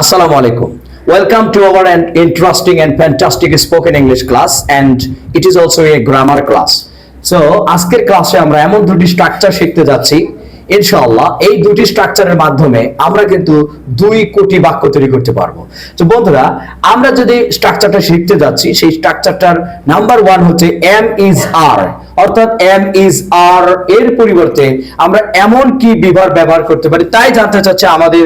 Assalamu alaikum. Welcome to our an interesting and fantastic spoken English class and it is also a grammar class. So, আজকের ক্লাসে আমরা এমন দুটি structure শিখতে যাচ্ছি, ইনশাআল্লাহ এই দুটি স্ট্রাকচারের মাধ্যমে আমরা কিন্তু দুই কোটি বাক্য তৈরি করতে পারব তো বন্ধুরা, আমরা যদি স্ট্রাকচারটা শিখতে যাচ্ছি, সেই স্ট্রাকচারটার নাম্বার ওয়ান হচ্ছে এম ইজ আর অর্থাৎ এম ইজ আর এর পরিবর্তে আমরা এমন কি বিভার ব্যবহার করতে পারি তাই জানতে চাচ্ছে আমাদের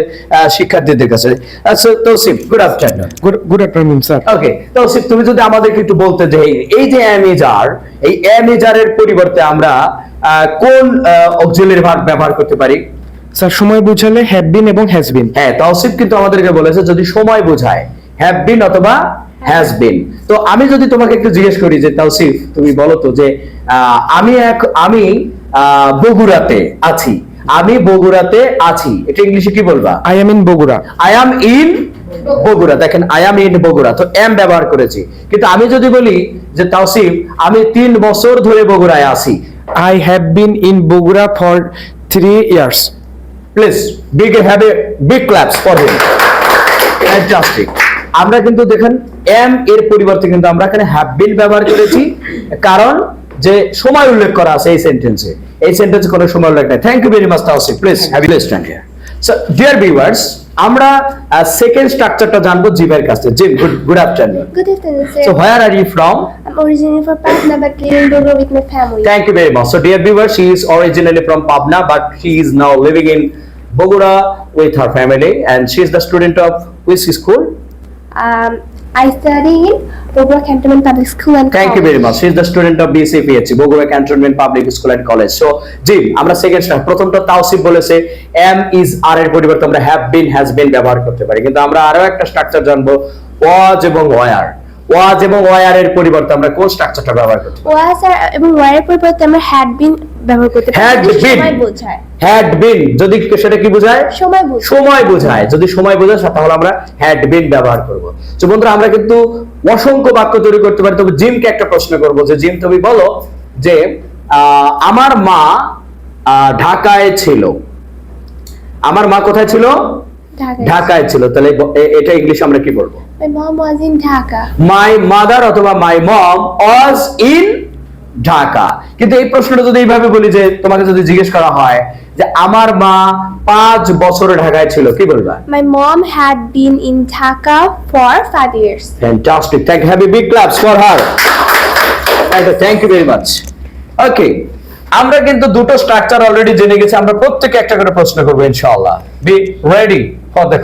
শিক্ষার্থীদের কাছে। আচ্ছা Tousif good afternoon good afternoon, sir. Okay Tousif তুমি যদি আমাদেরকে একটু বলতে যে এই যে এম ইজ আর এই এম ইজ আর এর পরিবর্তে আমরা কোন অক্সিলারি ভার্ব ব্যবহার করতে পারি? স্যার সময় বুঝালে হ্যাভ বিন এবং হ্যাজ বিন হ্যাঁ তৌসিফ কিন্তু আমাদেরকে বলেছে যদি সময় বোঝায় হ্যাভ বিন অথবা হ্যাজ বিন তো আমি যদি তোমাকে একটু জিজ্ঞেস করি যে তৌসিফ তুমি বলো তো যে আমি এক আমি বগুড়াতে আছি। আমি বগুড়াতে আছি। এটা ইংলিশে কি বলবা? I am in Bogura. I am in Bogura. দেখেন আই অ্যাম ইন বগুড়া। তো এম ব্যবহার করেছি। কিন্তু আমি যদি বলি যে তাওসিফ আমি তিন বছর ধরে বগুড়ায় আছি। I have been in Bogura for three years please big have a big claps for him fantastic আমরা কিন্তু দেখেন এম এর পরিবর্তে কিন্তু আমরা এখানে হ্যাভ বিন ব্যবহার করেছি কারণ যে সময় উল্লেখ করা আছে এই সেন্টেন্সে এই সেন্টেন্সে কোনো সময় উল্লেখ নাই thank you very much Taosif please have you stand here so dear viewers আমরা সেকেন্ড স্ট্রাকচারটা জানব জিমের কাছে Jim good good afternoon Good afternoon, sir. So where are you from? I'm originally from Patna, but living in Bogor with my family. Thank you very much. So dear viewer, she is originally from Pabna, but she is now living in Bogora with her family, and she is the student of which school? Um, I study in Bogor Cantonment Public School and Thank College. you very much. She is the student of BCPH, Bogora Cantonment Public School and College. So, জি আমরা second star প্রথমটা তাওসিফ বলেছে M is আর এর পরিবর্তে আমরা have been has been ব্যবহার করতে পারি কিন্তু আমরা আরও একটা স্ট্রাকচার জানব ওয়াজ এবং ওয়ার ওয়াজ এবং ওয়ার এর পরিবর্তে আমরা কোন স্ট্রাকচারটা ব্যবহার করতে পারি? আর এবং were এর পরিবর্তে আমরা had been ব্যবহার করতে পারি। Been. সময় বোঝায়। হ্যাড বিন যদি সেটা কি বোঝায়? সময় বোঝায়। সময় বোঝায়। যদি সময় বোঝায় তাহলে আমরা হ্যাড বিন ব্যবহার করব। তো বন্ধুরা আমরা কিন্তু অসংখ্য বাক্য তৈরি করতে পারি। তবে জিমকে একটা প্রশ্ন করব যে জিম তুমি বলো যে আহ, আমার মা ঢাকায় ছিল। আমার মা কোথায় ছিল? ঢাকায় ছিল তাহলে এটা ইংলিশ আমরা কি বলব My mom was in Dhaka. My mother অথবা my mom was in Dhaka কিন্তু এই প্রশ্নটা যদি এইভাবে বলি যে তোমাকে যদি জিজ্ঞেস করা হয় যে আমার মা পাঁচ বছর ঢাকায় ছিল কি বলবা My mom had been in Dhaka for five years. Fantastic. Thank you. Have a big claps for her. Thank you very much. আমরা কিন্তু দুটো স্ট্রাকচার অলরেডি জেনে গেছি, আমরা প্রত্যেকে একটা করে প্রশ্ন করব ইনশাআল্লাহ। B ready for the